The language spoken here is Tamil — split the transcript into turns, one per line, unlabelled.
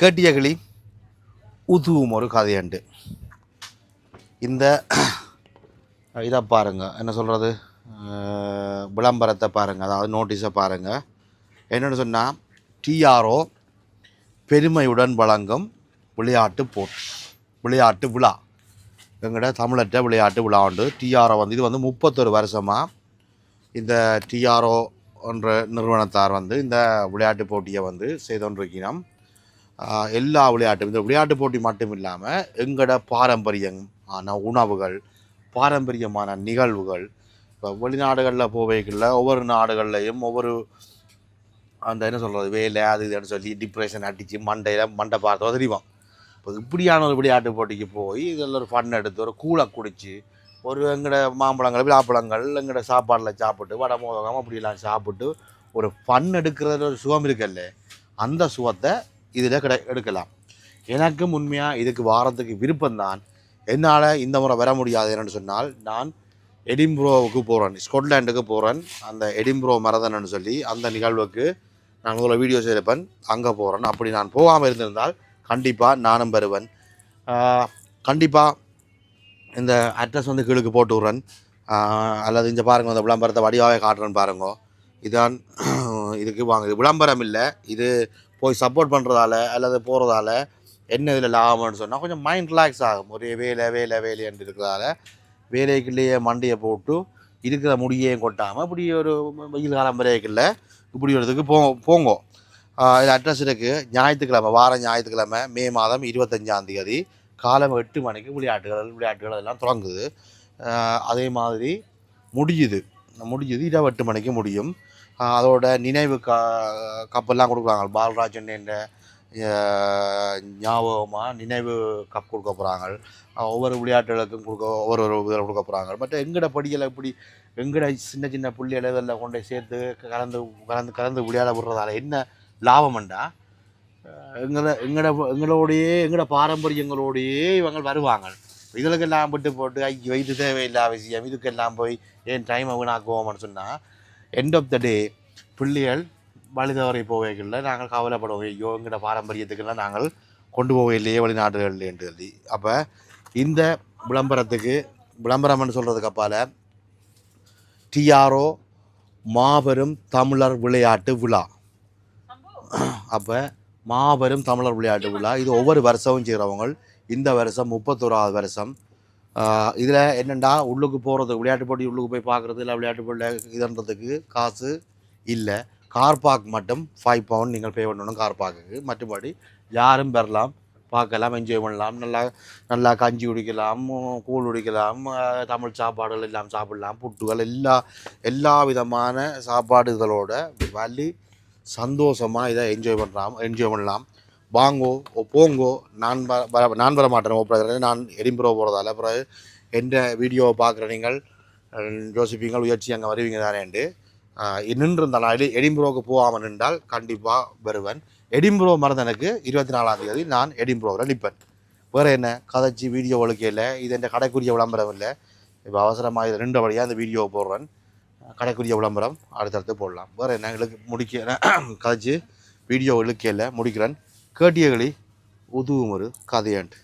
கேட்டிய கிளி உதுவும் ஒரு கதையண்டு. இந்த இதை பாருங்க. என்ன சொல்கிறது விளம்பரத்தை பாருங்கள் அதாவது நோட்டீஸை பாருங்கள் என்னென்னு சொன்னால் டிஆர்ஓ பெருமையுடன் வழங்கும் விளையாட்டு போட்டி விளையாட்டு விழா. எங்கள்கிட்ட தமிழற்ற விளையாட்டு விழா உண்டு டிஆர்ஓ வந்து இது வந்து முப்பத்தொரு வருஷமாக இந்த டிஆர்ஓ என்ற நிறுவனத்தார் வந்து இந்த விளையாட்டு போட்டியை வந்து செய்தோன்றிருக்கிறோம். எல்லா விளையாட்டும். இந்த விளையாட்டு போட்டி மட்டும் இல்லாமல் எங்களோட பாரம்பரியமான உணவுகள் பாரம்பரியமான நிகழ்வுகள் இப்போ வெளிநாடுகளில் போவைகளில் ஒவ்வொரு நாடுகள்லையும் ஒவ்வொரு அந்த என்ன சொல்கிறது வேலை அது இதுன்னு சொல்லி டிப்ரெஷன் அடித்து மண்டையில் மண்டை பார்த்தோ தெரியும் இப்போ இப்படியான ஒரு விளையாட்டு போட்டிக்கு போய் இதில் ஒரு ஃபன் எடுத்து ஒரு கூழை குடித்து ஒரு எங்களோட மாம்பழங்கள் விழாப்பழங்கள் எங்களோட சாப்பாடில் சாப்பிட்டு வடை மோதகம் அப்படிலாம் சாப்பிட்டு ஒரு ஃபன் எடுக்கிறதுல ஒரு சுகம் இருக்குல்ல அந்த சுகத்தை இதில் கிட எடுக்கலாம். எனக்கு உண்மையாக இதுக்கு வாரத்துக்கு விருப்பம்தான். என்னால் இந்த முறை வர முடியாது என்னன்னு சொன்னால் நான் எடிம்ப்ரோவுக்கு போகிறேன் ஸ்கொட்லாண்டுக்கு போகிறேன் அந்த எடிம்ப்ரோ மரதன்னு சொல்லி அந்த நிகழ்வுக்கு நான் உங்களை வீடியோஸ் எடுப்பேன் அங்கே போகிறேன் அப்படி நான் போகாமல் இருந்திருந்தால் கண்டிப்பாக நானும் வருவேன். கண்டிப்பாக இந்த அட்ரஸ் வந்து கீழுக்கு போட்டு விட்றேன். அல்லது இந்த பாருங்கள் அந்த விளம்பரத்தை வடிவாகவே காட்டுறேன்னு பாருங்க. இதான் இதுக்கு வாங்க விளம்பரம் இல்லை இது போய் சப்போர்ட் பண்ணுறதால அல்லது போகிறதால என்ன இதில் லாபம்னு சொன்னால் கொஞ்சம் மைண்ட் ரிலாக்ஸ் ஆகும். ஒரே வேலை வேலை வேலைன்னு இருக்கிறதால வேலைக்குள்ளேயே மண்டையை போட்டு இருக்கிற முடியையும் கொட்டாமல் இப்படி ஒரு வெயில் காலம் வரைக்குள்ள இப்படி ஒரு இதுக்கு போ போங்க. இது அட்ரஸ் இருக்குது ஞாயிற்றுக்கிழமை வாரம் ஞாயிற்றுக்கிழமை மே மாதம் இருபத்தஞ்சாம் தேதி காலம் எட்டு மணிக்கு விளையாட்டுகள் விளையாட்டுகள் எல்லாம் தொடங்குது. அதே மாதிரி முடியுது. முடிஞ்சது இரவு எட்டு மணிக்கு முடியும். அதோட நினைவு க கப்பெல்லாம் கொடுக்குறாங்க. பாலராஜன் என்ற ஞாபகமாக நினைவு கப் கொடுக்க போகிறாங்க ஒவ்வொரு விளையாட்டுகளுக்கும் கொடுக்க ஒவ்வொரு ஒரு இதில் கொடுக்க போகிறாங்க மற்ற எங்கட படியில் இப்படி எங்கட சின்ன சின்ன புள்ளி அளவில் கொண்டு சேர்த்து கலந்து கலந்து கலந்து விளையாட விடுறதால என்ன லாபம்ண்டா எங்களை எங்களோட எங்களோடையே எங்களோட பாரம்பரியங்களோடையே இவங்க வருவாங்க. இதுகளுக்கெல்லாம் விட்டு போட்டு ஐயோ இது தேவையில்லா விஷயம் இதுக்கெல்லாம் போய் ஏன் டைமை வீணாக்குவோம்னு சொன்னால் எண்ட் ஆஃப் த டே பிள்ளைகள் வழிதவறை போவைகளில் நாங்கள் கவலைப்படுவோம். ஐயோ எங்களோட பாரம்பரியத்துக்கெல்லாம் நாங்கள் கொண்டு போவையிலேயே வெளிநாடுகள்லேன்னு சொல்லி. அப்போ இந்த விளம்பரத்துக்கு விளம்பரம்னு சொல்கிறதுக்கு அப்பால் டிஆர்ஓ மாபெரும் தமிழர் விளையாட்டு விழா. அப்போ மாபெரும் தமிழர் விளையாட்டு விழா. இது ஒவ்வொரு வருஷமும் செய்கிறவங்க இந்த வருஷம் முப்பத்தோராவது வருஷம். இதில் என்னென்னா உள்ளுக்கு போகிறது விளையாட்டு போட்டி உள்ளுக்கு போய் பார்க்குறது இல்லை விளையாட்டு போட்டி இதுன்றதுக்கு காசு இல்லை. கார் பார்க் மட்டும் ஃபைவ் பவுண்ட் நீங்கள் பே பண்ணணும் கார் பார்க்குக்கு மற்றபடி யாரும் பெறலாம் பார்க்கலாம் என்ஜாய் பண்ணலாம். நல்லா நல்லா கஞ்சி குடிக்கலாம் கூழ் குடிக்கலாம் தமிழ் சாப்பாடுகள் எல்லாம் சாப்பிடலாம். புட்டுகள் எல்லா எல்லா விதமான சாப்பாடுகளோட வலி சந்தோஷமாக இதை என்ஜாய் பண்ணலாம் என்ஜாய் பண்ணலாம். வாங்கோ ஓ போங்கோ. நான் வர வர- நான் வர மாட்டேன் ஓப்பரேட்டர் நான் எடிம்புரோ போகிறதால பிறகு எந்த வீடியோவை பார்க்குற நீங்கள் அஹ், யோசிப்பீங்கள் உயர்ச்சி அங்கே வருவீங்க தானேண்டு நின்றிருந்தால் எடி எடிம்புரோவுக்கு போகாமல் நின்றால் கண்டிப்பாக வருவேன். எடிம்புரோ எனக்கு இருபத்தி நாலாம் தேதி நான் எடிம்புரோவில் நிற்பேன். வேறு என்ன? கதைச்சி வீடியோ ஒழுக்கையில் இது என் கடைக்குரிய விளம்பரம் இல்லை. இப்போ அவசரமாக இது ரெண்டு வழியாக இந்த வீடியோவை போடுறேன். கடைக்குரிய விளம்பரம் அடுத்தடுத்து போடலாம். வேறு என்ன? இழுக்கு முடிக்க கதைச்சி வீடியோ இழுக்கையில் முடிக்கிறேன். കേട്ടിയകളി ഒതുവുമൊരു കഥയുണ്ട്